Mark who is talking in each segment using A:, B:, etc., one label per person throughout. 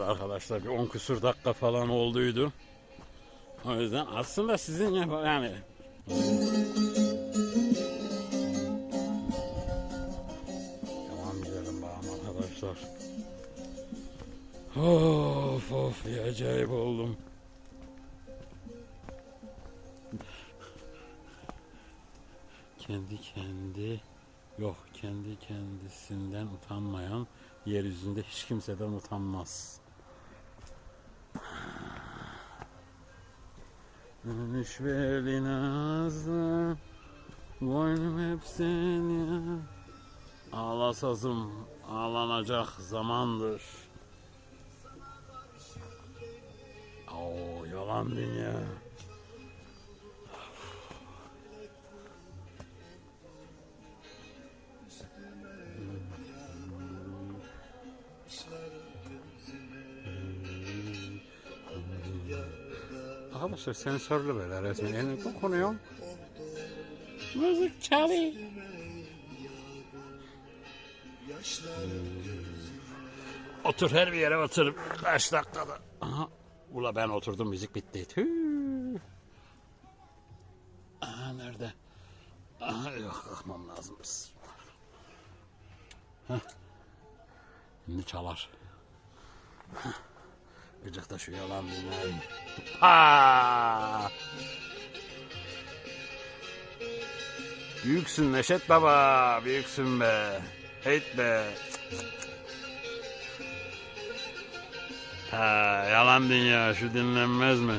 A: Evet arkadaşlar bir 10 küsur dakika falan olduydu. O yüzden aslında sizin yani Devam gidelim bakalım arkadaşlar. Of of bir acayip oldum. Kendi kendi yok kendi kendisinden utanmayan yeryüzünde hiç kimseden utanmaz. Rüşveli nazlı Boynum hep seni Ağlasazım ağlanacak zamandır. Oo yalan dünya Arkadaşlar sensörlü böyle resmen elini dokunuyor. Müzik çalıyor. Otur her bir yere otur. Kaç dakikada. Aha. Ula ben oturdum müzik bitti. Tüh. Aha nerede? Aha yok kalkmam lazım. Heh. Şimdi çalar. Heh. Gıcık da şu yalan dünyayı. Ha! Büyüksün Neşet Baba, büyüksün be. Heyt be. Ha, yalan dünya, şu dinlenmez mi?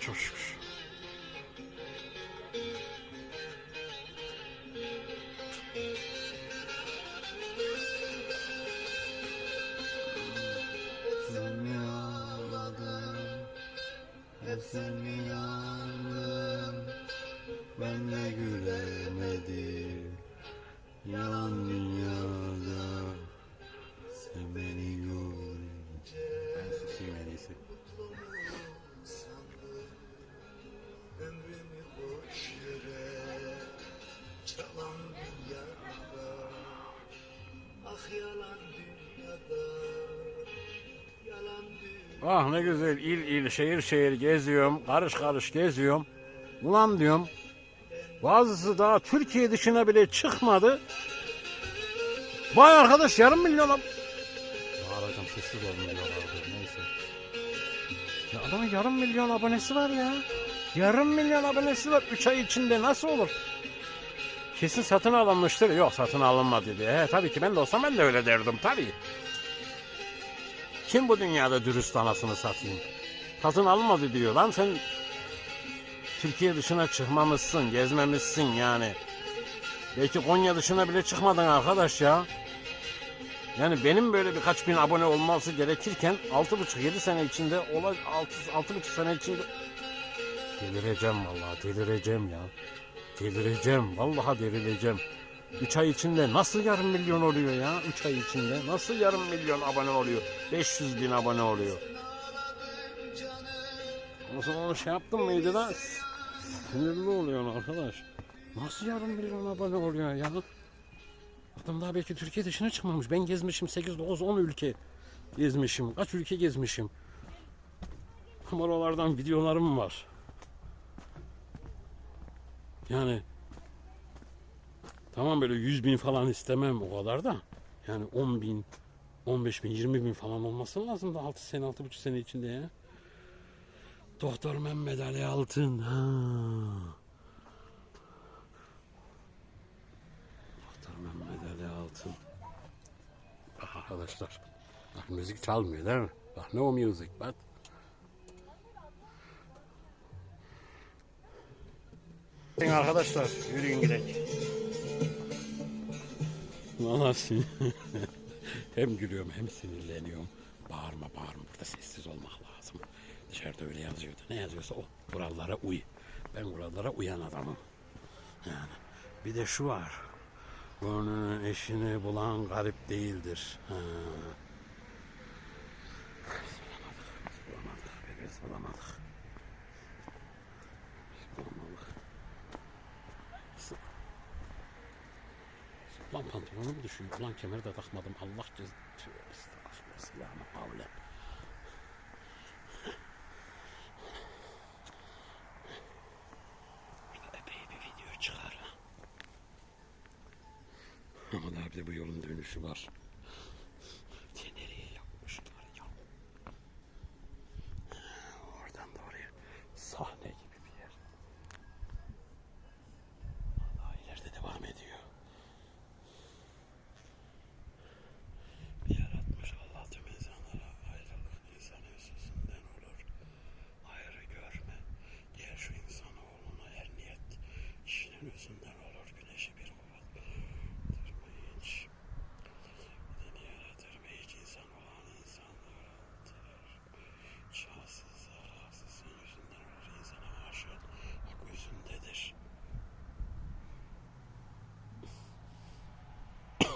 A: Çok şükür. Hep seni ağladım. Ben de gülemedim, yalan dünyada. Sen beni görünce. Ben susayım en iyisi.
B: Ah
A: ne güzel il il şehir şehir geziyorum. Karış karış geziyorum. Ulan diyorum. Bazısı daha Türkiye dışına bile çıkmadı. Vay arkadaş yarım milyona... Bağıracağım sessiz olun diyorlardı neyse. Ya adamın yarım milyon abonesi var ya. Yarım milyon abonesi var 3 ay içinde nasıl olur? Kesin satın alınmıştır. Yok satın alınmadı diye. He, tabii ki ben de olsam ben de öyle derdim tabii. Kim bu dünyada dürüst anasını satayım? Satın almadı diyor. Lan sen Türkiye dışına çıkmamışsın, gezmemişsin yani. Belki Konya dışına bile çıkmadın arkadaş ya. Yani benim böyle birkaç bin abone olması gerekirken 6,5-7 sene içinde olay 6 6,5 sene içinde delireceğim vallahi delireceğim ya. Delireceğim vallahi delireceğim. 3 ay içinde nasıl yarım milyon oluyor ya? 3 ay içinde nasıl yarım milyon abone oluyor? 500 bin abone oluyor. O zaman onu şey yaptım mıydı da sinirli oluyor arkadaş. Nasıl yarım milyon abone oluyor ya? Adam daha belki Türkiye dışına çıkmamış. Ben gezmişim 8, 9, 10 ülke gezmişim. Kaç ülke gezmişim. Ama oralardan videolarım var. Yani Tamam böyle 100 bin falan istemem o kadar da. Yani 10 bin, 15 bin, 20 bin falan olması lazım da 6 sene, 6,5 sene içinde ya. Doktor Mehmet Ali Altın. Ha. Doktor Mehmet Ali Altın. Bak arkadaşlar. Bak müzik çalmıyor değil mi? Bak no music bak. Arkadaşlar yürüyün gidelim. Valla hem gülüyorum hem sinirleniyorum. Bağırma bağırma burada sessiz olmak lazım. Dışarıda öyle yazıyordu. Ne yazıyorsa o. Kurallara uy. Ben kurallara uyan adamım. Yani bir de şu var. Gönlünün eşini bulan garip değildir. Ha. Bulamadık. Bulamadık. Bulamadık. Lan pantolonum düşüyor. Ulan kemer de takmadım. Allah cez... Tövbe estağfurullah. Silahını kavle. Burada epey bir video çıkar. Ama daha bir de bu yolun dönüşü var.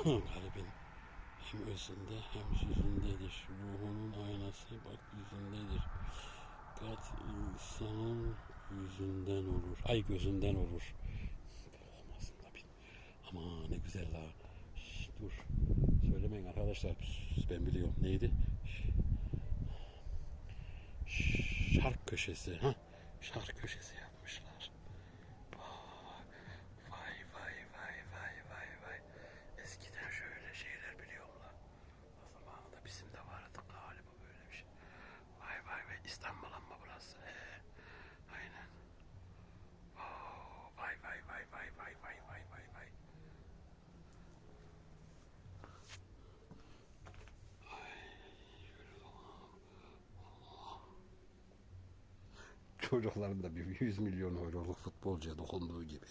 A: Kalbin hem özünde hem yüzündedir. Ruhunun aynası bak yüzündedir. Kat insanın yüzünden olur. Ay gözünden olur. Olmasın da bil. Ama ne güzel la. Dur. Söylemeyin arkadaşlar. Ben biliyorum. Neydi? Şark köşesi. Ha? Şark köşesi yapmışlar. Çocukların da bir 100 milyon euroluk futbolcuya dokunduğu gibi.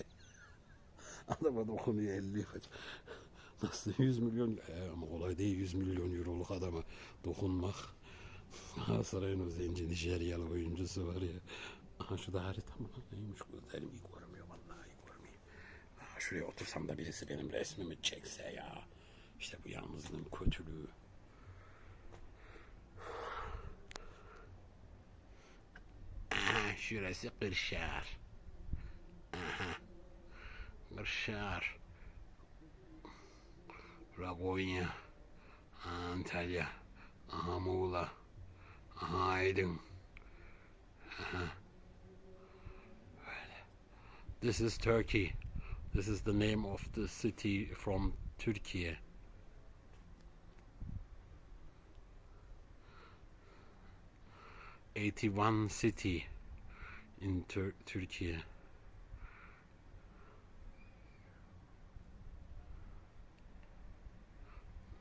A: Adama dokunuyor 50 Nasıl 100 milyon e, ama kolay değil 100 milyon euroluk adama dokunmak. Galatasaray'ın o zenci Nijeryalı oyuncusu var ya. Aha şu da harita mı? Neymiş gözlerim iyi görmüyor vallahi iyi görmüyor. Aha, şuraya otursam da birisi benim resmimi çekse ya. İşte bu yalnızlığın kötülüğü. Şurası. Aha. Antalya. Aha Muğla. Aha Aydın. Aha. Böyle. This is Turkey. This is the name of the city from Turkey. Eighty-one city in Tur- Turkey.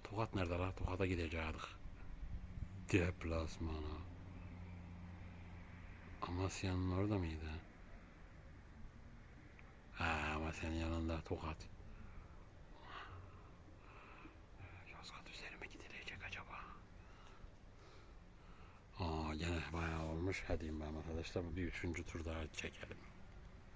A: Tokat nerede la? Tokat'a gidecektik. Deplasmana. Amasya'nın orada mıydı? Ha, Amasya'nın yanında Tokat. Gene bayağı olmuş. Hadi ben arkadaşlar bir üçüncü tur daha çekelim.